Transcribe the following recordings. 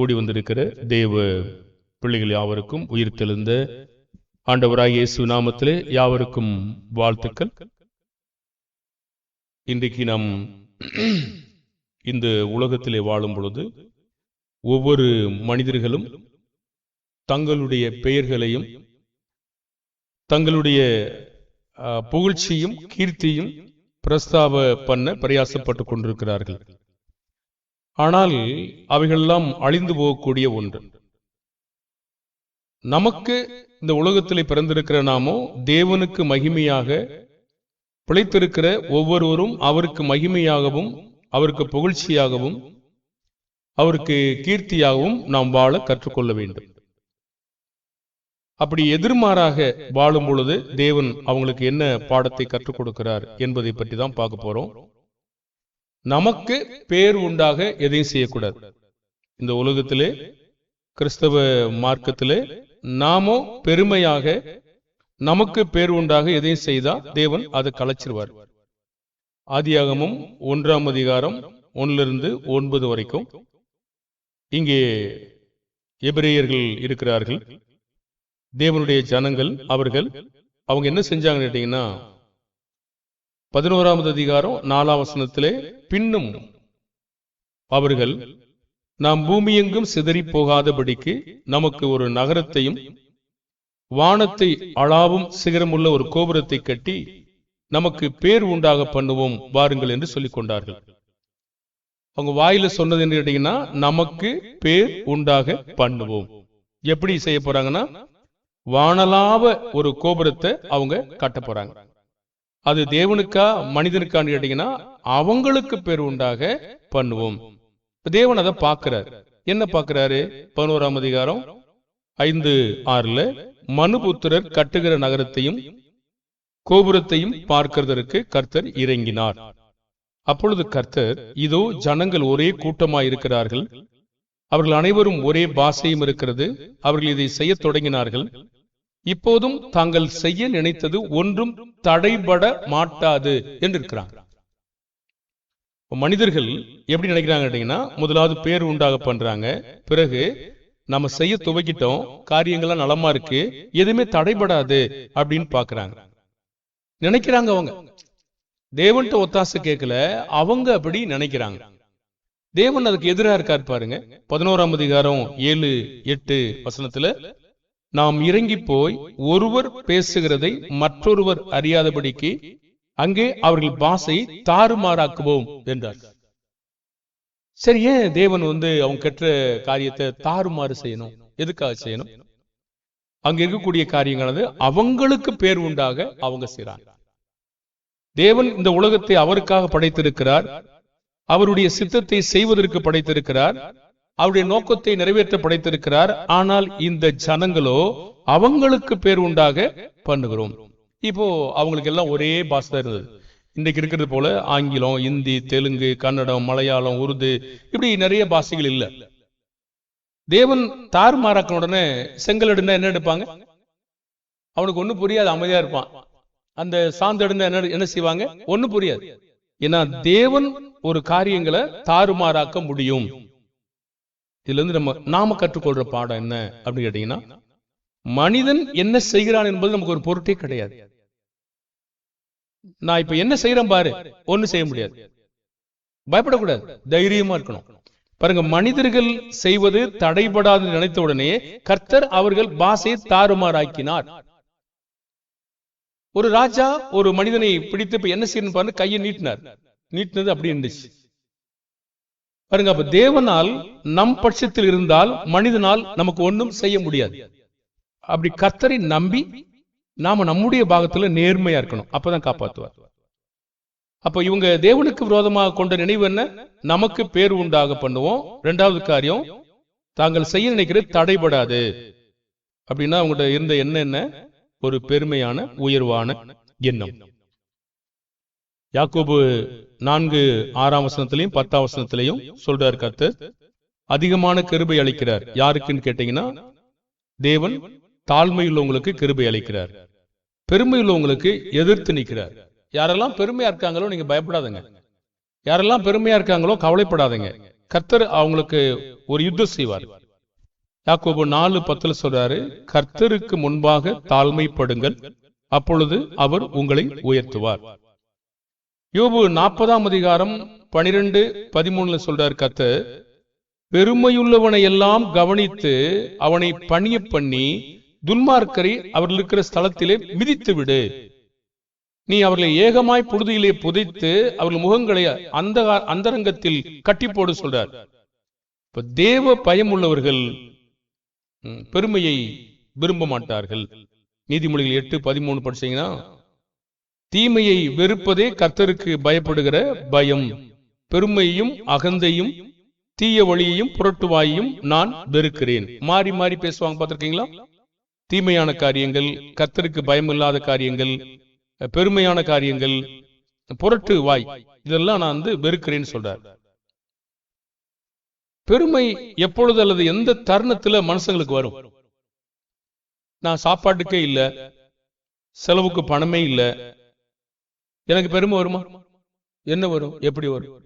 கூடி வந்திருக்கிற தேவ பிள்ளைகள் யாவருக்கும் உயிர் ஆண்டவராக இயேசு நாமத்திலே யாவருக்கும் வாழ்த்துக்கள். இன்றைக்கு நாம் இந்த உலகத்திலே வாழும் பொழுது ஒவ்வொரு மனிதர்களும் தங்களுடைய பெயர்களையும் தங்களுடைய புகழ்ச்சியும் கீர்த்தியும் பிரஸ்தாப பண்ண பிரயாசப்பட்டு கொண்டிருக்கிறார்கள். ஆனால் அவைகளெல்லாம் அழிந்து போகக்கூடிய ஒன்று. நமக்கு இந்த உலகத்திலே பிறந்திருக்கிற நாமோ தேவனுக்கு மகிமையாக பிழைத்திருக்கிற ஒவ்வொருவரும் அவருக்கு மகிமையாகவும் அவருக்கு புகழ்ச்சியாகவும் அவருக்கு கீர்த்தியாகவும் நாம் வாழ கற்றுக்கொள்ள வேண்டும். அப்படி எதிர்மாறாக வாழும் பொழுது தேவன் அவங்களுக்கு என்ன பாடத்தை கற்றுக் கொடுக்கிறார் என்பதை பற்றி தான் பார்க்க போறோம். நமக்கு பேர் உண்டாக எதையும் செய்யக்கூடாது. இந்த உலகத்திலே கிறிஸ்தவ மார்க்கத்திலே நாமோ பெருமையாக நமக்கு பேர் உண்டாக எதையும் செய்தா தேவன் அதை கலைச்சிருவார். ஆதியாகமும் ஒன்றாம் அதிகாரம் ஒன்னிலிருந்து ஒன்பது வரைக்கும். இங்கே எபிரேயர்கள் இருக்கிறார்கள். தேவனுடைய ஜனங்கள் அவர்கள் அவங்க என்ன செஞ்சாங்கன்னு கேட்டீங்கன்னா பதினோராவது அதிகாரம் நாலாம் வசனத்திலே பின்னும் அவர்கள் நாம் பூமியெங்கும் சிதறி போகாதபடிக்கு நமக்கு ஒரு நகரத்தையும் வானத்தை அளாவும் சிகரமுள்ள ஒரு கோபுரத்தை கட்டி நமக்கு பேர் உண்டாக பண்ணுவோம் வாருங்கள் என்று சொல்லிக் கொண்டார்கள். அவங்க வாயில சொன்னது என்ன கேட்டீங்கன்னா நமக்கு பேர் உண்டாக பண்ணுவோம். எப்படி செய்ய போறாங்கன்னா வானலாவ ஒரு கோபுரத்தை அவங்க கட்ட போறாங்க. அது தேவனுக்கா மனிதனுக்கான்னு கேட்டீங்கன்னா அவங்களுக்கு பேர் உண்டாக பண்ணுவோம். தேவன் அதை பார்க்கிறார். என்ன பார்க்கிறாரு? பதினோராம் அதிகாரம் ஐந்து ஆறுல மனுபுத்திரர் கட்டுகிற நகரத்தையும் கோபுரத்தையும் பார்க்கிறதற்கு கர்த்தர் இறங்கினார். அப்பொழுது கர்த்தர் இதோ ஜனங்கள் ஒரே கூட்டமாய் இருக்கிறார்கள். அவர்கள் அனைவரும் ஒரே பாஷையும் இருக்கிறது. அவர்கள் இதை செய்யத் தொடங்கினார்கள். இப்போதும் தாங்கள் செய்ய நினைத்தது ஒன்றும் தடைபட மாட்டாது என்று இருக்கிறாங்க மனிதர்கள் எப்படி நினைக்கிறாங்க கேட்டீங்கன்னா முதலாவது பேர் உண்டாக பண்றாங்க. பிறகு நம்ம செய்ய துவக்கிட்டோம் காரியங்கள்லாம் நலமா இருக்கு எதுவுமே தடைபடாது அப்படின்னு பாக்குறாங்க நினைக்கிறாங்க அவங்க. தேவன்ட்ட ஒத்தாசை கேட்கல அவங்க அப்படி நினைக்கிறாங்க. தேவன் அதுக்கு எதிரா இருக்கார் பாருங்க. பதினோராம் அதிகாரம் ஏழு எட்டு வசனத்துல நாம் இறங்கி போய் ஒருவர் பேசுகிறதை மற்றொருவர் அறியாதபடிக்கு அங்கே அவர்கள் பாசையை தாறுமாறாக்குவோம் என்றார். சரி ஏன் தேவன் வந்து அவங்க கெட்ட காரியத்தை தாறுமாறு செய்யணும்? எதுக்காக செய்யணும்? அங்க இருக்கக்கூடிய காரியங்களானது அவங்களுக்கு பேர் உண்டாக அவங்க செய்றாங்க தேவன் இந்த உலகத்தை அவருக்காக படைத்திருக்கிறார். அவருடைய சித்தத்தை செய்வதற்கு படைத்திருக்கிறார். அவருடைய நோக்கத்தை நிறைவேற்ற படைத்திருக்கிறார். ஆனால் இந்த ஜனங்களோ அவங்களுக்கு பேர் உண்டாக பண்ணுகிறோம். இப்போ அவங்களுக்கு எல்லாம் ஒரே பாஷை தான் இருந்தது. இன்றைக்கு இருக்கிறது போல ஆங்கிலம் இந்தி தெலுங்கு கன்னடம் மலையாளம் உருது இப்படி நிறைய பாஷைகள் இல்ல. தேவன் தாறுமாறாக்கின உடனே செங்கல் எடுந்தா என்ன எடுப்பாங்க? அவனுக்கு ஒன்றும் புரியாது அமைதியா இருப்பான். அந்த சாந்து எடுந்தா என்ன என்ன செய்வாங்க? ஒன்றும் புரியாது. ஏன்னா தேவன் ஒரு காரியங்களை தாறுமாறாக்க முடியும். இதுல இருந்து நம்ம நாம கற்றுக்கொள்ற பாடம் என்ன அப்படின்னு கேட்டீங்கன்னா மனிதன் என்ன செய்கிறான் என்பது நமக்கு ஒரு பொருட்டே கிடையாது. நான் இப்ப என்ன செய்யறேன் பாரு ஒண்ணு செய்ய முடியாது. பயப்படக்கூடாது தைரியமா இருக்கணும். பாருங்க மனிதர்கள் செய்வது தடைபடாது நினைத்த உடனே கர்த்தர் அவர்கள் பாசை தாறுமாறாக்கினார். ஒரு ராஜா ஒரு மனிதனை பிடித்து இப்ப என்ன செய்யணும் பாருங்க கையை நீட்டினார். நீட்டினது அப்படி இருந்துச்சு பாருங்க அப்ப தேவனால் நம் பட்சத்தில் இருந்தால் மனிதனால் நமக்கு ஒன்றும் செய்ய முடியாது. அப்படி கத்தரை நம்பி நாம நம்முடைய பாகத்துல நேர்மையா இருக்கணும். அப்பதான் காப்பாத்துவார். அப்ப இவங்க தேவனுக்கு விரோதமாக கொண்ட நினைவு என்ன? நமக்கு பேர் உண்டாக பண்ணுவோம். ரெண்டாவது காரியம் தாங்கள் செய்ய நினைக்கிறது தடைபடாது. அப்படின்னா அவங்கள்ட்ட இருந்த எண்ணம் என்ன? ஒரு பெருமையான உயர்வான எண்ணம். யாக்கோபு நான்கு ஆறாம் வசனத்திலையும் பத்தாம் வசனத்திலையும் சொல்றார் கத்து அதிகமான கிருபை அளிக்கிறார். யாருக்குன்னு கேட்டீங்கன்னா தேவன் தாழ்மையுள்ளவங்களுக்கு கிருபை அளிக்கிறார். பெருமையுள்ளவங்களுக்கு எதிர்த்து நிற்கிறார். யாரெல்லாம் பெருமையா இருக்காங்களோ நீங்க பயப்படாதீங்க. யாரெல்லாம் பெருமையா இருக்காங்களோ கவலைப்படாதீங்க. கர்த்தர் அவங்களுக்கு ஒரு யுத்தம் செய்வார். யாக்கோபு நாலு பத்துல சொல்றாரு கர்த்தருக்கு முன்பாக தாழ்மைப்படுங்கள். அப்பொழுது அவர் உங்களை உயர்த்துவார். யோபு நாற்பதாம் அதிகாரம் பனிரெண்டு பதிமூணுல சொல்றார் கத்த பெருமையுள்ளவனை எல்லாம் கவனித்து அவனை பணிய பண்ணி துன்மார்க்கரை அவர்கள் இருக்கிற ஸ்தலத்திலே மிதித்து விடு. நீ அவர்களை ஏகமாய் புழுதியிலே புதைத்து அவர்கள் முகங்களை அந்த அந்தரங்கத்தில் கட்டி போடு சொல்றார். இப்ப தேவ பயம் உள்ளவர்கள் பெருமையை விரும்ப மாட்டார்கள் நீதிமொழிகள் எட்டு பதிமூணு படிச்சீங்கன்னா தீமையை வெறுப்பதே கர்த்தருக்கு பயப்படுகிற பயம். பெருமையும் அகந்தையும் தீய வழியையும் புரட்டுவாயையும் நான் வெறுக்கிறேன். மாறி மாறி பேசுவாங்க பார்த்துருக்கீங்களா? தீமையான காரியங்கள் கத்தருக்கு பயம் இல்லாத காரியங்கள் பெருமையான காரியங்கள் புரட்டு வாய் இதெல்லாம் நான் வந்து வெறுக்கிறேன்னு சொல்றார். பெருமை எப்பொழுது அல்லது எந்த தருணத்துல மனுஷங்களுக்கு வரும்? நான் சாப்பாட்டுக்கே இல்ல செலவுக்கு பணமே இல்ல எனக்கு பெருமை வருமா? என்ன வரும்? எப்படி வரும்?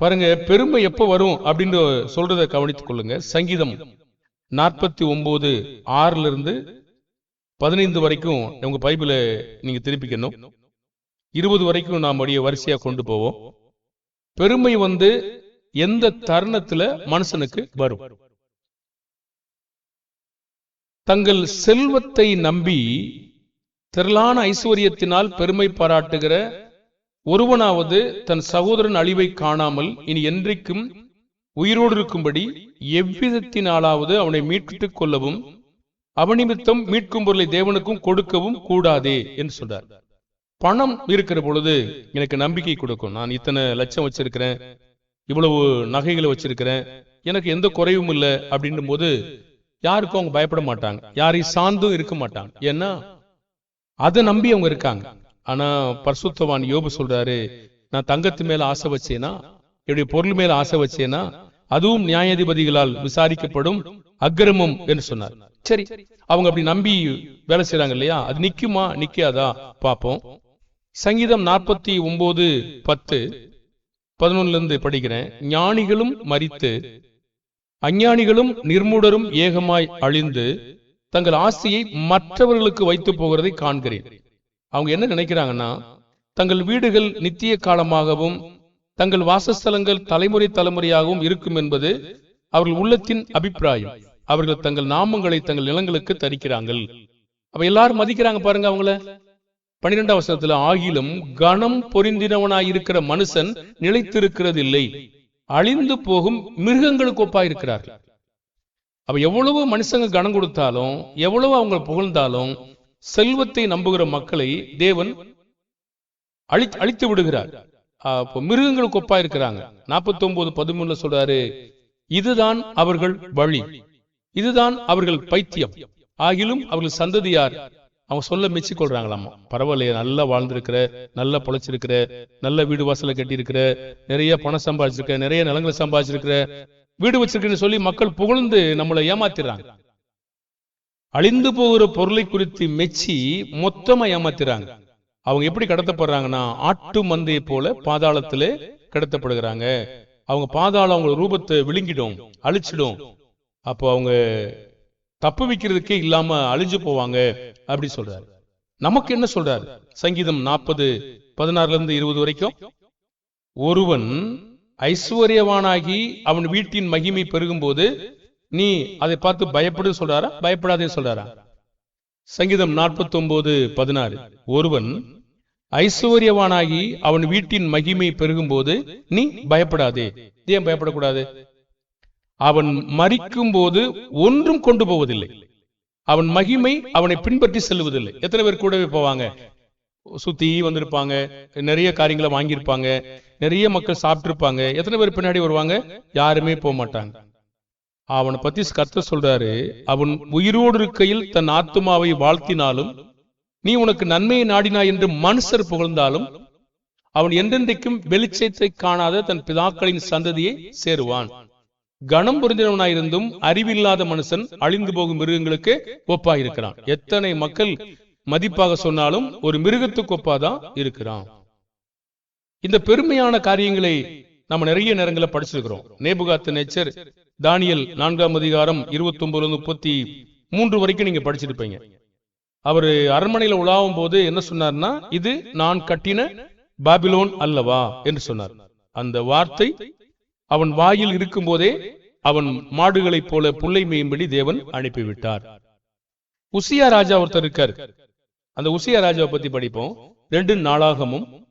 பாருங்க பெருமை எப்ப வரும் அப்படின்னு சொல்றதை கவனித்துக் கொள்ளுங்க. சங்கீதம் நாற்பத்தி ஒன்பது ஆறுல இருந்து பதினைந்து வரைக்கும் உங்க பைபிளை நீங்க திருப்பிக்கணும். இருபது வரைக்கும் நாம் அப்படியே வரிசையா கொண்டு போவோம். பெருமை வந்து எந்த தருணத்துல மனுஷனுக்கு வரும்? தங்கள் செல்வத்தை நம்பி திரளான ஐஸ்வர்யத்தினால் பெருமை பாராட்டுகிற ஒருவனாவது தன் சகோதரன் அழிவை காணாமல் இனி என்றைக்கும் உயிரோடு இருக்கும்படி எவ்விதத்தினாலாவது அவனை மீட்டுக் கொள்ளவும் அவனிமித்தம் மீட்கும் பொருளை தேவனுக்கும் கொடுக்கவும் கூடாதே என்று சொல்றார். பணம் இருக்கிற பொழுது எனக்கு நம்பிக்கை கொடுக்கும். நான் இத்தனை லட்சம் வச்சிருக்கிறேன் இவ்வளவு நகைகளை வச்சிருக்கிறேன் எனக்கு எந்த குறைவும் இல்லை அப்படின்னும் போது யாருக்கும் அவங்க பயப்பட மாட்டாங்க. யாரையும் சார்ந்தும் இருக்க மாட்டாங்க. ஏன்னா அதை நம்பி அவங்க இருக்காங்க. ஆனா பர்சுத்தவான் யோபு சொல்றாரு நான் தங்கத்து மேல ஆசை வச்சேனா? என்னுடைய பொருள் மேல ஆசை வச்சேனா? அதுவும் நியாயாதிபதிகளால் விசாரிக்கப்படும் அக்கிரமம் என்று சொன்னார். சரி அவங்க அப்படி நம்பி வேலை செய்றாங்க இல்லையா? அது நிக்குமா? நிக்காதா? பாப்போம் சங்கீதம் நாற்பத்தி ஒன்பது பத்து பதினொன்னுல இருந்து படிக்கிறேன். ஞானிகளும் மறித்து அஞ்ஞானிகளும் நிர்மூடரும் ஏகமாய் அழிந்து தங்கள் ஆசையை மற்றவர்களுக்கு வைத்து போகிறதை காண்கிறேன். அவங்க என்ன நினைக்கிறாங்கன்னா தங்கள் வீடுகள் நித்திய காலமாகவும் தங்கள் வாசஸ்தலங்கள் தலைமுறை தலைமுறையாகவும் இருக்கும் என்பது அவர்கள் உள்ளத்தின் அபிப்பிராயம். அவர்கள் தங்கள் நாமங்களை தங்கள் நிலங்களுக்கு தரிக்கிறார்கள். அப்ப எல்லாரும் மதிக்கிறாங்க பாருங்க அவங்கள. பனிரெண்டாம் வசனத்துல ஆகிலும் கணம் பொருந்தினவனாய் இருக்கிற மனுஷன் நிலைத்திருக்கிறது இல்லை அழிந்து போகும் மிருகங்களுக்கு ஒப்பாயிருக்கிறார்கள். அப்ப எவ்வளவு மனுஷங்க கணம் கொடுத்தாலும் எவ்வளவு அவங்க புகழ்ந்தாலும் செல்வத்தை நம்புகிற மக்களை தேவன் அழி அழித்து விடுகிறார். அப்போ மிருகங்கள் கொப்பா இருக்கிறாங்க நாற்பத்தி ஒன்பது பதிமூணுல சொல்றாரு இதுதான் அவர்கள் வழி. இதுதான் அவர்கள் பைத்தியம். ஆகிலும் அவர்கள் சந்ததியார். அவங்க சொல்ல மெச்சிக் கொள்றாங்களாமா பரவாயில்லையே நல்லா வாழ்ந்திருக்கிற நல்லா பொழைச்சிருக்கிற நல்ல வீடு வாசலை கட்டியிருக்கிற நிறைய பணம் சம்பாதிச்சிருக்க நிறைய நிலங்களை சம்பாதிச்சிருக்கிற வீடு வச்சிருக்கேன்னு சொல்லி மக்கள் புகழ்ந்து நம்மளை ஏமாத்திடுறாங்க. அழிந்து போகிற பொருளை குறித்து மெச்சி மொத்தமா ஏமாத்திறாங்க அவங்க எப்படி கடத்தப்படுறாங்கன்னா ஆட்டு மந்தையை போல பாதாளத்திலே கடத்தப்படுகிறாங்க. அவங்க பாதாளம் அவங்க ரூபத்தை விழுங்கிடும் அழிச்சிடும். அப்போ அவங்க தப்பு வைக்கிறதுக்கே இல்லாம அழிஞ்சு போவாங்க அப்படி சொல்றாரு. நமக்கு என்ன சொல்றாரு? சங்கீதம் நாற்பது பதினாறுல இருந்து இருபது வரைக்கும் ஒருவன் ஐஸ்வர்யவானாகி அவன் வீட்டின் மகிமை பெருகும் போது நீ அதை பார்த்து பயப்படு சொல்றாரா? பயப்படாதே சொல்றாரா? சங்கீதம் நாற்பத்தி ஒன்பது பதினாறு. ஒருவன் ஐஸ்வர்யவானாகி அவன் வீட்டின் மகிமை பெருகும் போது நீ பயப்படாதே. ஏன் பயப்படக்கூடாது? அவன் மறிக்கும் போது ஒன்றும் கொண்டு போவதில்லை. அவன் மகிமை அவனை பின்பற்றி செல்வதில்லை எத்தனை பேர் கூடவே போவாங்க? சுத்தி வந்திருப்பாங்க நிறைய காரியங்களை வாங்கியிருப்பாங்க. நிறைய மக்கள் சாப்பிட்டிருப்பாங்க. எத்தனை பேர் பின்னாடி வருவாங்க? யாருமே போக மாட்டாங்க. அவனை பத்தி கத்த சொல்றாரு அவன் உயிரோடு இருக்கையில் தன் ஆத்துமாவை வாழ்த்தினாலும் நீ உனக்கு நன்மையை நாடினாய் என்று மனுஷர் புகழ்ந்தாலும் அவன் என்றென்றைக்கும் வெளிச்சத்தை காணாத தன் பிதாக்களின் சந்ததியை சேருவான். கணம் புரிந்தவனாயிருந்தும் அறிவில்லாத மனுஷன் அழிந்து போகும் மிருகங்களுக்கு ஒப்பாயிருக்கிறான். எத்தனை மக்கள் மதிப்பாக சொன்னாலும் ஒரு மிருகத்துக்கு ஒப்பாதான் இருக்கிறான். இந்த பெருமையான காரியங்களை நம்ம நிறைய நேரங்களில் படிச்சிருக்கிறோம். நேபுகாத்து நேச்சர் தானியல் நான்காம் அதிகாரம் இருபத்தி ஒன்பதுல முப்பத்தி மூன்று வரைக்கும் நீங்க படிச்சிருப்பீங்க. அவர் அரண்மனையில உலாவும் போது என்ன சொன்னார்னா இது நான் கட்டின பாபிலோன் அல்லவா? என்று சொன்னார். அந்த வார்த்தை அவன் வாயில் இருக்கும்போதே அவன் மாடுகளைப் போல புல்லை மேயும்படி தேவன் அனுப்பிவிட்டார். உசியா ராஜா ஒருத்தர் இருக்கார். அந்த உசியா ராஜாவை பத்தி படிப்போம். ரெண்டு நாளாகமும்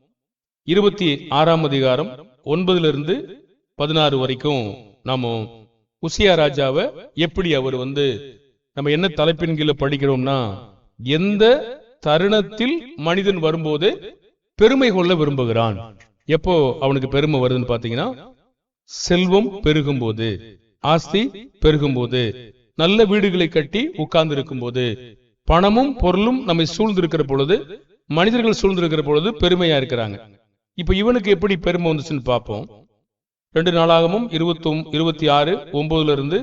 இருபத்தி ஆறாம் அதிகாரம் ஒன்பதுல இருந்து பதினாறு வரைக்கும் நாம உசியா ராஜாவை எப்படி அவர் வந்து நம்ம என்ன தலைப்பின் கீழே படிக்கிறோம்னா எந்த தருணத்தில் மனிதன் வரும்போது பெருமை கொள்ள விரும்புகிறான்? எப்போ அவனுக்கு பெருமை வருதுன்னு பாத்தீங்கன்னா செல்வம் பெருகும் போது ஆஸ்தி பெருகும் போது நல்ல வீடுகளை கட்டி உட்கார்ந்து இருக்கும் போது பணமும் பொருளும் நம்மை சூழ்ந்திருக்கிற பொழுது மனிதர்கள் சூழ்ந்திருக்கிற பொழுது பெருமையா இருக்கிறாங்க. இப்போ இவனுக்கு எப்படி பெருமை வந்துச்சுன்னு பார்ப்போம். ரெண்டு நாளாகவும் இருபத்தி இருபத்தி ஆறு ஒன்பதுல இருந்து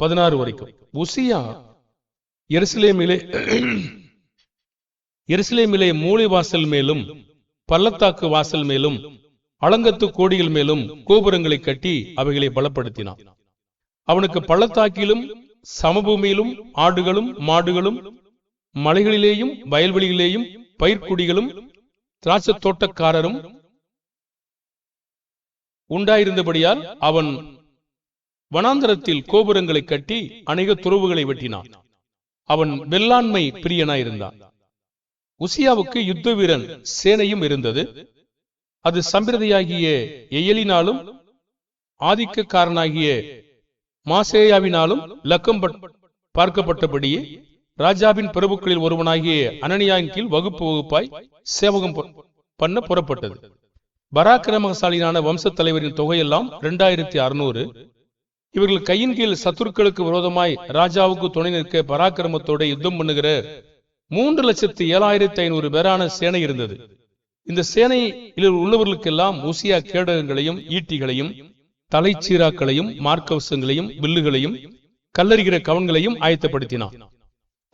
பதினாறு வரைக்கும். உசியா எருசலேமிலே எருசலேமிலே மூளை வாசல் மேலும் பள்ளத்தாக்கு வாசல் மேலும் அலங்கத்து கோடிகள் மேலும் கோபுரங்களை கட்டி அவைகளை பலப்படுத்தினான். அவனுக்கு பள்ளத்தாக்கிலும் சமபூமியிலும் ஆடுகளும் மாடுகளும் மலைகளிலேயும் வயல்வெளிகளிலேயும் பயிர்க்குடிகளும் திராட்சை தோட்டக்காரரும் உண்டாயிருந்தபடியால் அவன் வனாந்தரத்தில் கோபுரங்களை கட்டி அநேக துறவுகளை வெட்டினான். அவன் வெள்ளாண்மை பிரியனாயிருந்தான். உசியாவுக்கு யுத்த வீரன் சேனையும் இருந்தது. அது சம்பிரதையாகிய எயலினாலும் ஆதிக்கக்காரனாகிய மாசேயாவினாலும் லக்கம் பார்க்கப்பட்டபடியே ராஜாவின் பிரபுக்களில் ஒருவனாகிய அனனியாயின் கீழ் வகுப்பு வகுப்பாய் சேவகம் பண்ண புறப்பட்டது. பராக்கிரமசாலியான வம்சத் தலைவரின் தொகையெல்லாம் இரண்டாயிரத்தி அறுநூறு. இவர்கள் கையின் கீழ் சத்துருக்களுக்கு விரோதமாய் ராஜாவுக்கு துணை நிற்க பராக்கிரமத்தோட யுத்தம் பண்ணுகிற மூன்று லட்சத்து ஏழாயிரத்தி ஐநூறு பேரான சேனை இருந்தது. இந்த சேனையில் உள்ளவர்களுக்கெல்லாம் ஊசியா கேடகங்களையும் ஈட்டிகளையும் தலைச்சீராக்களையும் மார்க்கவசங்களையும் வில்லுகளையும் கல்லறிகிற கவன்களையும் ஆயத்தப்படுத்தினான்.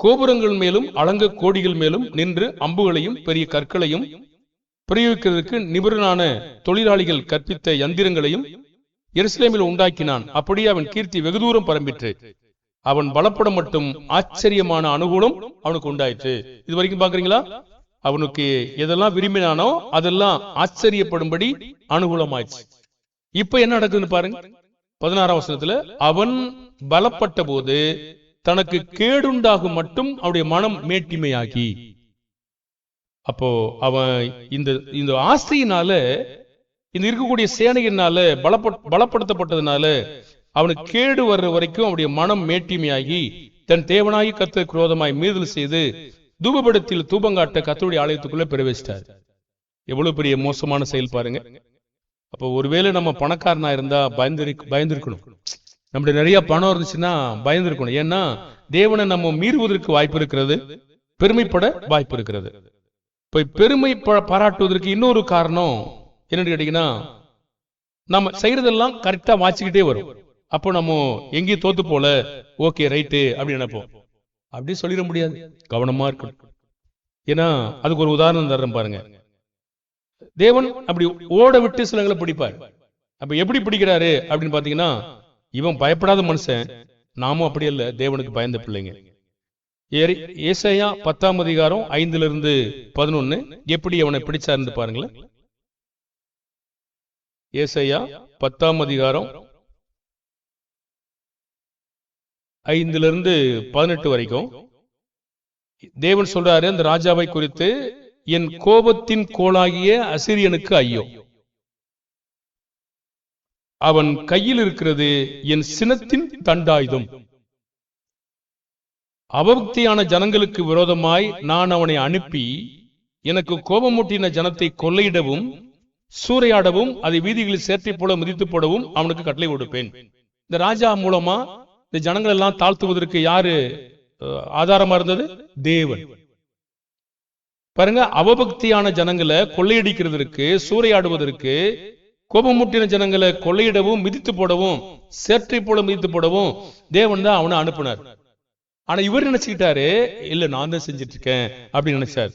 கோபுரங்கள் மேலும் அலங்க கோடிகள் மேலும் நின்று அம்புகளையும் பெரிய கற்களையும் பிரயோகிக்கிறதுக்கு நிபுணரான தொழிலாளிகள் கற்பித்த யந்திரங்களையும் எருசலேமில் உண்டாக்கினான். அப்படியே அவன் கீர்த்தி வெகு தூரம் பரம்பிற்று. அவன் பலப்பட மட்டும் ஆச்சரியமான அனுகூலம் அவனுக்கு உண்டாயிற்று. இது வரைக்கும் பாக்குறீங்களா அவனுக்கு எதெல்லாம் விரும்பினானோ அதெல்லாம் ஆச்சரியப்படும்படி அனுகூலமாயிடுச்சு இப்ப என்ன நடக்குதுன்னு பாருங்க. பதினாறாம் வசனத்துல அவன் பலப்பட்ட போது தனக்கு கேடுண்டாகும் மட்டும் அவருடைய மனம் மேட்டிமையாகி. அப்போ அவன் இந்த இந்த ஆசையினால இந்த இருக்கக்கூடிய சேனையினால பலப்ப பலப்படுத்தப்பட்டதுனால அவனுக்கு கேடு வர்ற வரைக்கும் அவனுடைய மனம் மேட்டிமையாகி தன் தேவனாகி கத்த குரோதமாய் மீதல் செய்து தூபபடத்தில் தூபங்காட்ட கத்தருடைய ஆலயத்துக்குள்ள பிரவேசித்தார். எவ்வளவு பெரிய மோசமான செயல் பாருங்க. அப்போ ஒருவேளை நம்ம பணக்காரனா இருந்தா பயந்து பயந்திருக்கணும். நம்முடைய நிறைய பணம் இருந்துச்சுன்னா பயந்துருக்கணும். ஏன்னா தேவனை நம்ம மீறுவதற்கு வாய்ப்பு இருக்கிறது பெருமைப்பட வாய்ப்பு இருக்கிறது. இப்போ பெருமை பாராட்டுவதற்கு இன்னொரு காரணம் என்னன்னு கேட்டீங்கன்னா நம்ம செய்யறதெல்லாம் கரெக்டா வாச்சிக்கிட்டே வரும். அப்போ நம்ம எங்கேயும் தோத்து போல ஓகே ரைட்டு அப்படின்னு நினைப்போம். அப்படி சொல்லிட முடியாது. கவனமா இருக்கணும். ஏன்னா அதுக்கு ஒரு உதாரணம் தர்றேன் பாருங்க. தேவன் அப்படி ஓட விட்டு சிலங்களை பிடிப்பார். அப்ப எப்படி பிடிக்கிறாரு அப்படின்னு பாத்தீங்கன்னா இவன் பயப்படாத மனுஷன். நாமும் அப்படி அல்ல தேவனுக்கு பயந்த பிள்ளைங்க. ஏசையா பத்தாம் அதிகாரம் ஐந்துல இருந்து பதினொன்னு எப்படி அவனை பிடிச்சா இருந்து பாருங்களேன். ஏசையா பத்தாம் அதிகாரம் ஐந்துல இருந்து பதினெட்டு வரைக்கும். தேவன் சொல்றாரு அந்த ராஜாவை குறித்து என் கோபத்தின் கோலாகிய அசிரியனுக்கு ஐயோ. அவன் கையில் இருக்கிறது என் சினத்தின் தண்டாயுதம். அவபக்தியான ஜனங்களுக்கு விரோதமாய் நான் அவனை அனுப்பி எனக்கு கோபமூட்டின ஜனத்தை கொள்ளையிடவும் சூறையாடவும் அதை வீதிகளில் சேர்த்தை போல மிதித்து போடவும் அவனுக்கு கட்டளை கொடுப்பேன். இந்த ராஜா மூலமா இந்த ஜனங்கள் எல்லாம் தாழ்த்துவதற்கு யாரு ஆதாரமா இருந்தது? தேவன். பாருங்க அவபக்தியான ஜனங்களை கொள்ளையடிக்கிறதற்கு சூறையாடுவதற்கு கோபமூட்டின ஜனங்களை கொள்ளையிடவும் மிதித்து போடவும் சேற்றை போல மிதித்து போடவும் தேவன் தான் அவனை அனுப்புனார். ஆனா இவர் நினைச்சுக்கிட்டாரு இல்ல நான் தான் செஞ்சிட்டு இருக்கேன் அப்படின்னு நினைச்சார்.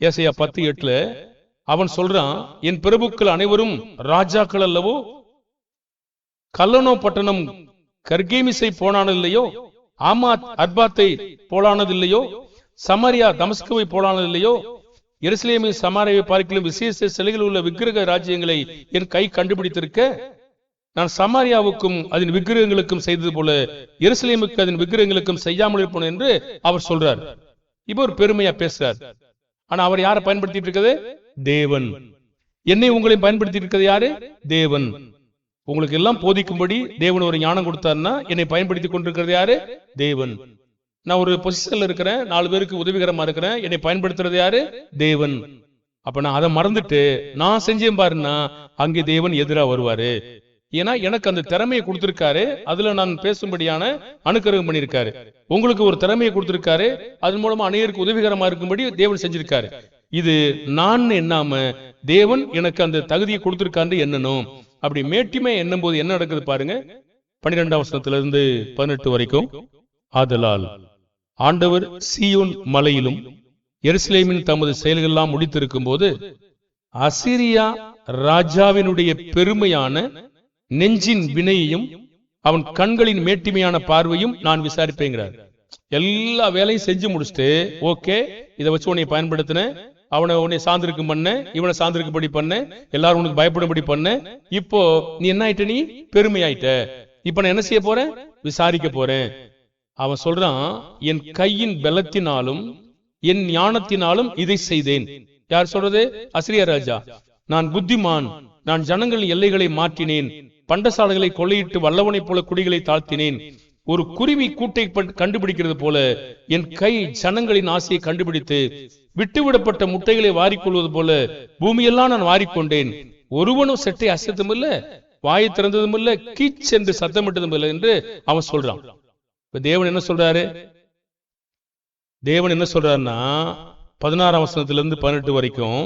ஏசையா பத்து எட்டுல அவன் சொல்றான் என் பிரபுக்கள் அனைவரும் ராஜாக்கள் அல்லவோ? கல்லனோ பட்டணம் கர்கேமிசை போனானது இல்லையோ ஆமாத் அர்பாத்தை போலானது இல்லையோ சமரியா தமஸ்குவை போலானது இல்லையோ எருசலேமில் சமாரியை பார்க்கலும் விசேஷ சிலைகள் உள்ள விக்கிரக ராஜ்யங்களை என் கை கண்டுபிடித்திருக்க நான் சமாரியாவுக்கும் அதன் விக்கிரகங்களுக்கும் செய்தது போல எருசலேமுக்கு அதன் விக்கிரகங்களுக்கும் செய்யாமல் இருப்போம் என்று அவர் சொல்றார். இப்போ ஒரு பெருமையா பேசுறார். ஆனா அவர் யாரை பயன்படுத்திட்டு இருக்கிறது தேவன். என்னை உங்களையும் பயன்படுத்தி இருக்கிறது யாரு? தேவன். உங்களுக்கு எல்லாம் போதிக்கும்படி தேவன் ஒரு ஞானம் கொடுத்தாருன்னா என்னை பயன்படுத்தி கொண்டிருக்கிறது யாரு? தேவன். நான் ஒரு பொசிஷன்ல இருக்கிறேன் நாலு பேருக்கு உதவிகரமா இருக்கிறேன். என்னை பயன்படுத்துறது யாரு? தேவன். அப்ப நான் அதை மறந்துட்டு நான் செஞ்சேன் பாருன்னா அங்கே தேவன் எதிரா வருவாரு. ஏன்னா எனக்கு அந்த திறமையை கொடுத்திருக்காரு. அதுல நான் பேசும்படியான அனுக்கிரகம் பண்ணியிருக்காரு. உங்களுக்கு ஒரு திறமையை கொடுத்திருக்காரு. அதன் மூலமா அநேகருக்கு உதவிகரமா இருக்கும்படி தேவன் செஞ்சிருக்காரு. இது நான் எண்ணாம தேவன் எனக்கு அந்த தகுதியை கொடுத்திருக்காரு எண்ணணும். அப்படி மேட்டிமை எண்ணும் போது என்ன நடக்குது பாருங்க. பன்னிரெண்டாம் வசனத்துல இருந்து பதினெட்டு வரைக்கும். ஆதலால் ஆண்டவர் சீயோன் மலையிலும் எருசலேமின் தமது செயல்களெல்லாம் முடித்திருக்கும் போது அசிரியா ராஜாவினுடைய பெருமையான நெஞ்சின் வினையையும் அவன் கண்களின் மேட்டிமையான பார்வையும் நான் விசாரிப்பேங்கிறார். எல்லா வேலையும் செஞ்சு முடிச்சுட்டு ஓகே இதை வச்சு உன்னை பயன்படுத்தின அவனை உன்னை சார்ந்திருக்கும் பண்ண இவனை சார்ந்திருக்கும்படி பண்ண எல்லாரும் உனக்கு பயப்படும்படி பண்ண இப்போ நீ என்ன ஆயிட்ட நீ? பெருமை ஆயிட்ட இப்ப நான் என்ன செய்ய போறேன்? விசாரிக்க போறேன். அவன் சொல்றான் என் கையின் பலத்தினாலும் என் ஞானத்தினாலும் இதை செய்தேன். யார் சொல்றது? அசிரியா ராஜா. நான் புத்திமான். நான் ஜனங்களின் எல்லைகளை மாற்றினேன். பண்டசாலைகளை கொள்ளையிட்டு வல்லவனை போல குடிகளை தாழ்த்தினேன். ஒரு குருவி கூட்டை கண்டுபிடிக்கிறது போல என் கை ஜனங்களின் ஆசையை கண்டுபிடித்து விட்டுவிடப்பட்ட முட்டைகளை வாரிக்கொள்வது போல பூமியெல்லாம் நான் வாரிக்கொண்டேன். ஒருவனும் செட்டை அசைத்ததும் இல்ல வாயை திறந்ததும் இல்ல கீச் என்று சத்தமிட்டதும் இல்லை என்று அவன் சொல்றான். இப்போ தேவன் என்ன சொல்றாரு? தேவன் என்ன சொல்றாருன்னா பதினாறாம் வசனத்திலிருந்து பதினெட்டு வரைக்கும்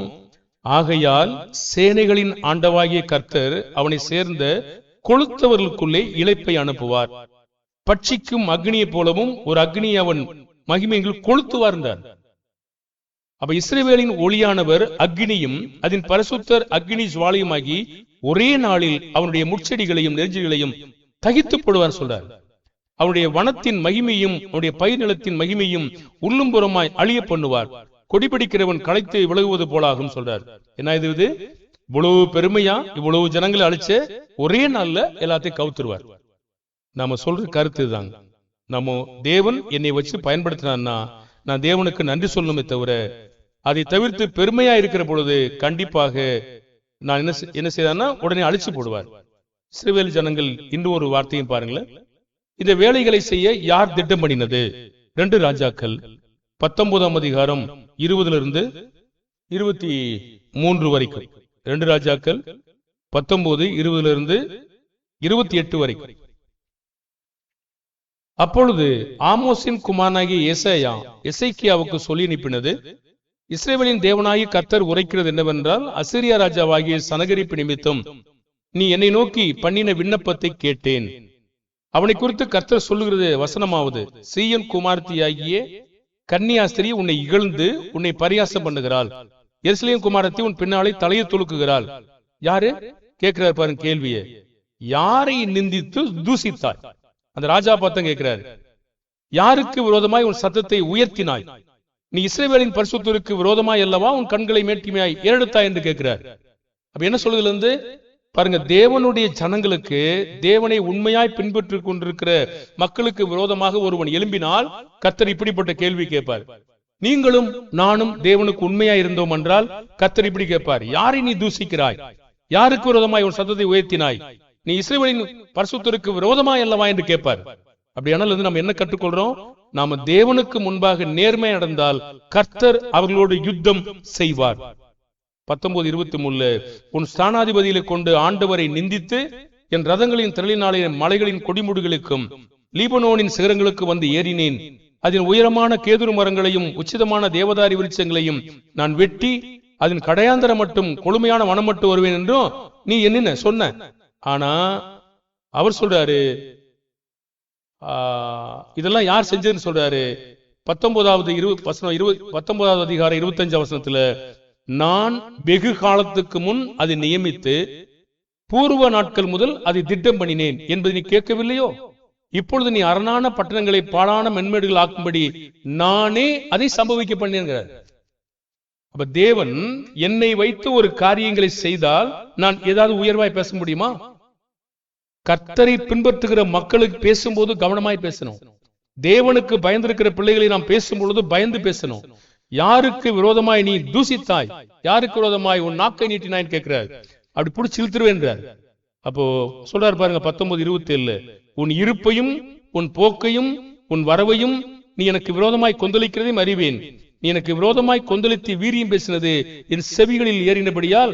ஆகையால் சேனைகளின் ஆண்டவாகிய கர்த்தர் அவனை சேர்ந்த கொளுத்தவர்களுக்குள்ளே இழைப்பை அனுப்புவார். பட்சிக்கும் அக்னியை போலவும் ஒரு அக்னி அவன் மகிமைகள் கொளுத்துவார் என்றார். அப்ப இஸ்ரேவேலின் ஒளியானவர் அக்னியும் அதன் பரிசுத்தர் அக்னி ஜுவாலையுமாகி ஒரே நாளில் அவனுடைய முட்செடிகளையும் நெருஞ்சிகளையும் தகித்து போடுவார் சொல்றார். அவனுடைய வனத்தின் மகிமையும் அவனுடைய பயிர் நிலத்தின் மகிமையும் உள்ளும்புறமாய் அழிய பண்ணுவார். கொடிபிடிக்கிறவன் களைத்து விலகுவது போலாகும் சொல்றார். என்ன இது இது? இவ்வளவு பெருமையா? இவ்வளவு ஜனங்களை அழிச்சு ஒரே நாள்ல எல்லாத்தையும் கவுத்துருவார். நாம சொல்ற கருத்து தாங்க நம்ம தேவன் என்னை வச்சு பயன்படுத்தினான்னா நான் தேவனுக்கு நன்றி சொல்லணுமே தவிர அதை தவிர்த்து பெருமையா இருக்கிற பொழுது கண்டிப்பாக நான் என்ன என்ன செய்தான்னா உடனே அழிச்சு போடுவார். சிறுவேல் ஜனங்கள் இன்னும் ஒரு வார்த்தையும் பாருங்களேன். இந்த வேலைகளை செய்ய யார் திட்டம் பண்ணினது? ரெண்டு ராஜாக்கள். பத்தொன்பதாம் அதிகாரம் இருபதுல இருந்து இருபத்தி மூன்று வரைக்கும். ரெண்டு ராஜாக்கள் பத்தொன்பது இருபதுல இருந்து இருபத்தி எட்டு வரைக்கும். அப்பொழுது ஆமோசின் குமாரனாகிய எசேயா எசைக்கியாவுக்கு சொல்லி அனுப்பினது இஸ்ரேவலின் தேவனாகி கத்தர் உரைக்கிறது என்னவென்றால் அசிரியா ராஜாவாகிய சனகரிப்பு நிமித்தம் நீ என்னை நோக்கி பண்ணின விண்ணப்பத்தை கேட்டேன். அவனை குறித்து கர்த்தர் சொல்லுகிறது வசனமாவது சீயன் குமாரத்தியாகிய கன்னியாஸ்திரி உன்னை இகழ்ந்து உன்னை பரியாசம் பண்ணுகிறாள். எருசலேம் குமாரத்தை உன் பின்னாலே தலையை துலுக்குகிறாள். யாரு? கேட்கிறார் பாருங்க கேள்வியை. யாரை நிந்தித்து தூசித்தாய்? அந்த ராஜா பார்த்தம் கேட்கிறாரு. யாருக்கு விரோதமாய் உன் சத்தத்தை உயர்த்தினாய்? நீ இஸ்ரேவேலின் பரிசுத்தருக்கு விரோதமாய் அல்லவா உன் கண்களை மேட்டிமையாய் ஏறெடுத்தாய்? என்று கேட்கிறார். அப்ப என்ன சொல்லுதுல இருந்து? பாருங்க தேவனுடைய ஜனங்களுக்கு தேவனை உண்மையாய் பின்பற்றி கொண்டிருக்கிற மக்களுக்கு விரோதமாக ஒருவன் எழும்பினால் கர்த்தர் இப்படிப்பட்ட கேள்வி கேட்பார். நீங்களும் நானும் தேவனுக்கு உண்மையா இருந்தோம் என்றால் கர்த்தர் இப்படி கேட்பார். யாரை நீ தூசிக்கிறாய் யாருக்கு விரோதமாய் உன் சத்தத்தை உயர்த்தினாய்? நீ இஸ்ரேவலின் பரிசுத்தருக்கு விரோதமாய் அல்லவா என்று கேட்பார். அப்படியானால் வந்து நம்ம என்ன கற்றுக்கொள்றோம்? நாம தேவனுக்கு முன்பாக நேர்மை நடந்தால் கர்த்தர் அவர்களோடு யுத்தம் செய்வார். பத்தொன்பது இருபத்தி மூணுல உன் ஸ்தானாதிபதிகளை கொண்டு ஆண்டவரை நிந்தித்து என் ரதங்களின் திரளினாலே மலைகளின் கொடிமுடிகளுக்கும் லீபனோனின் சிகரங்களுக்கு வந்து ஏறினேன். அதன் உயரமான கேதுரு மரங்களையும் உச்சிதமான தேவதாரி விருட்சங்களையும் நான் வெட்டி அதன் கடையாந்தர மட்டும் கொழுமையான வனம் மட்டும் வருவேன் என்றும் நீ என்ன சொன்ன? ஆனா அவர் சொல்றாரு இதெல்லாம் யார் செஞ்சதுன்னு சொல்றாரு. பத்தொன்பதாவது இருபது வசனம் இருபது பத்தொன்பதாவது அதிகாரம் இருபத்தஞ்சு வசனத்துல நான் வெகு காலத்துக்கு முன் அதை நியமித்து பூர்வ நாட்கள் முதல் அதை திட்டம் பண்ணினேன். என்பதை நீ கேட்கவில்லையோ? இப்பொழுது நீ அரணான பட்டணங்களை பாழான மென்மேடுகள் ஆக்கும்படி நானே அதை சம்பவிக்க பண்ணேங்கிறார் அப்ப தேவன் என்னை வைத்து ஒரு காரியங்களை செய்தால் நான் ஏதாவது உயர்வாய் பேச முடியுமா? கர்த்தரை பின்பற்றுகிற மக்களுக்கு பேசும்போது கவனமாய் பேசணும். தேவனுக்கு பயந்திருக்கிற பிள்ளைகளை நாம் பேசும் பொழுது பயந்து பேசணும். யாருக்கு விரோதமாய் நீ தூசித்தாய்? யாருக்கு விரோதமாய் உன் நாக்கை நீட்டினாய்ன்னு கேட்கிறார். அப்படி பிடிச்சி இழுத்துருவேன்றார் அப்போ சொல்றாரு பாருங்க பத்தொன்பது இருபத்தி ஏழு உன் இருப்பையும் உன் போக்கையும் உன் வரவையும் நீ எனக்கு விரோதமாய் கொந்தளிக்கிறதையும் அறிவேன். நீ எனக்கு விரோதமாய் கொந்தளித்து வீரியம் பேசினது என் செவிகளில் ஏறினபடியால்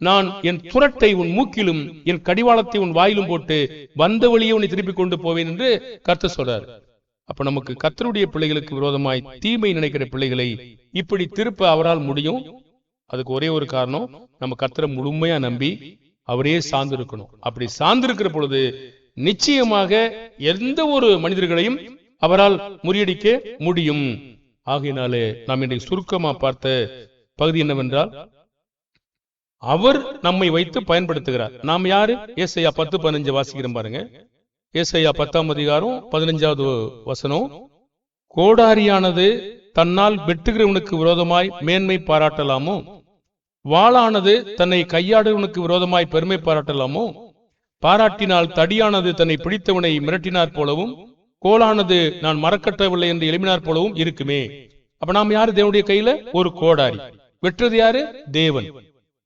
நான் என் துரட்டை உன் மூக்கிலும் என் கடிவாளத்தை உன் வாயிலும் போட்டு வந்த வழியே உன்னை திருப்பி கொண்டு போவேன் என்று கருத்து சொல்றார். அப்ப நமக்கு கத்தருடைய பிள்ளைகளுக்கு விரோதமாய் தீமை நினைக்கிற பிள்ளைகளை இப்படி திருப்ப அவரால் முடியும்? அதுக்கு ஒரே ஒரு காரணம் நம்ம கத்தரை முழுமையா நம்பி அவரே சார்ந்து இருக்கணும் அப்படி சார்ந்திருக்கிற பொழுது நிச்சயமாக எந்த ஒரு மனிதர்களையும் அவரால் முறியடிக்க முடியும். ஆகையினாலே நாம் இன்றைக்கு சுருக்கமா பார்த்த பகுதி என்னவென்றால் அவர் நம்மை வைத்து பயன்படுத்துகிறார். நாம் யாரு? ஏசையா பத்து பதினஞ்சு வாசிக்கிறோம் பாருங்க. ஏசையா பத்தாம் அதிகாரம் பதினஞ்சாவது வசனம் கோடாரியானது தன்னால் வெட்டுகிறவனுக்கு விரோதமாய் மேன்மை பாராட்டலாமோ? வாளானது தன்னை கையாடுவனுக்கு விரோதமாய் பெருமை பாராட்டலாமோ? பாராட்டினால் தடியானது தன்னை பிடித்தவனை மிரட்டினார் போலவும் கோலானது நான் மறக்கட்டவில்லை என்று எழுப்பினார் போலவும் இருக்குமே. அப்ப நாம் யாரு தேவனுடைய கையில? ஒரு கோடாரி. வெட்டுறது யாரு? தேவன்.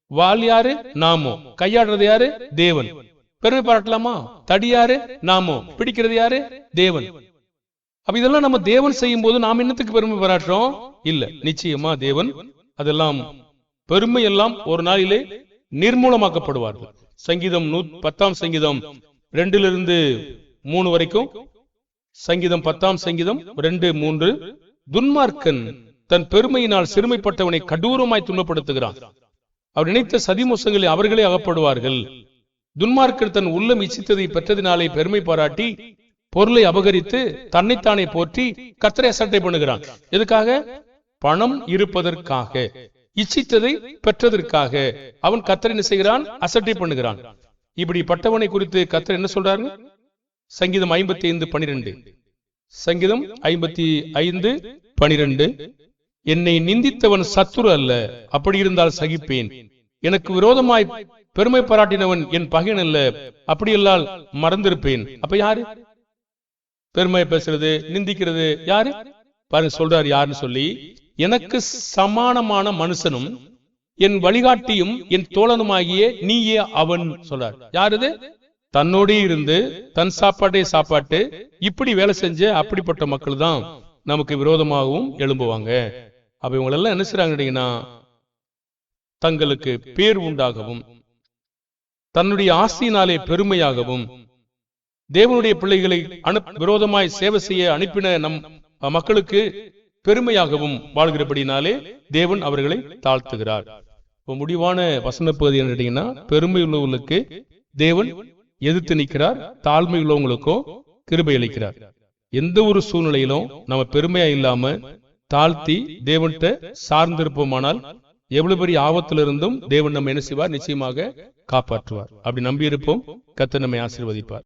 வால் யாரு? நாமோ. கையாடுறது யாரு? தேவன். பெருமை பாராட்டலாமா? தடி யாரு? நாமோ. பிடிக்கிறது யாரு? தேவன். அப்ப இதெல்லாம் நம்ம தேவன் செய்யும் போது நாம் என்னத்துக்கு பெருமை பாராட்டுறோம்? இல்ல. நிச்சயமா தேவன் அதெல்லாம் பெருமை எல்லாம் ஒரு நாளிலே நிர்மூலமாக்கப்படுவார்கள். சங்கீதம் நூ பத்தாம் சங்கீதம் ரெண்டிலிருந்து மூணு வரைக்கும். சங்கீதம் பத்தாம் சங்கீதம் ரெண்டு மூன்று. துன்மார்க்கன் தன் பெருமையினால் சிறுமைப்பட்டவனை கடூரமாய் துன்பப்படுத்துகிறான். அவர் நினைத்த சதிமோசங்களில் அவர்களே அகப்படுவார்கள். துன்மார்க்கர் தன் உள்ளம் இச்சித்ததை பெற்றதினாலே பெருமை பாராட்டி பொருளை அபகரித்து தன்னைத்தானே போற்றி கத்தரை அசட்டை பண்ணுகிறான். எதுக்காக? பணம் இருப்பதற்காக. இச்சித்ததை பெற்றதற்காக. அவன் கத்தரை என்ன செய்கிறான்? அசட்டை பண்ணுகிறான். இப்படிப்பட்டவனை குறித்து கத்தர் என்ன சொல்றாரு? சங்கீதம் ஐம்பத்தி ஐந்து பனிரெண்டு. சங்கீதம் ஐம்பத்தி ஐந்து பனிரெண்டு. என்னை நிந்தித்தவன் சத்துரு அல்ல அப்படி இருந்தால் சகிப்பேன். எனக்கு விரோதமாய் பெருமை பாராட்டினவன் என் பகையன் அல்ல. அப்படியெல்லாம் மறந்திருப்பேன். அப்ப யாரு? பெருமை பேசுறது நிந்திக்கிறது யாரு? பாருங்க சொல்றாரு யாருன்னு சொல்லி எனக்கு சமானமான மனுஷனும் என் வழிகாட்டியும் என் தோழனுமாகிய நீயே அவன் சொல்றார். யாருது தன்னோடே இருந்து தன் சாப்பாட்டே சாப்பாட்டு இப்படி வேலை செஞ்ச அப்படிப்பட்ட மக்கள் தான் நமக்கு விரோதமாகவும் எழும்புவாங்க. அப்ப இவங்களெல்லாம் என்ன செய்றாங்கன்னா தங்களுக்கு பேர் உண்டாகவும் தன்னுடைய ஆஸ்தியினாலே பெருமையாகவும் தேவனுடைய பிள்ளைகளை அனு விரோதமாய் சேவை செய்ய அனுப்பின நம் மக்களுக்கு பெருமையாகவும் வாழ்கிறபடினாலே தேவன் அவர்களை தாழ்த்துகிறார். இப்போ முடிவான வசன பகுதி என்ன கேட்டீங்கன்னா பெருமை உள்ளவர்களுக்கு தேவன் எதிர்த்து நிற்கிறார் தாழ்மை உள்ளவங்களுக்கோ கிருபை அளிக்கிறார். எந்த ஒரு சூழ்நிலையிலும் நம்ம பெருமையா இல்லாம தாழ்த்தி தேவன்கிட்ட சார்ந்திருப்போமானால் எவ்வளவு பெரிய ஆபத்திலிருந்தும் தேவன் நம்ம என்ன செய்வார்? நிச்சயமாக காப்பாற்றுவார். அப்படி நம்பியிருப்போம். கத்த நம்மை ஆசீர்வதிப்பார்.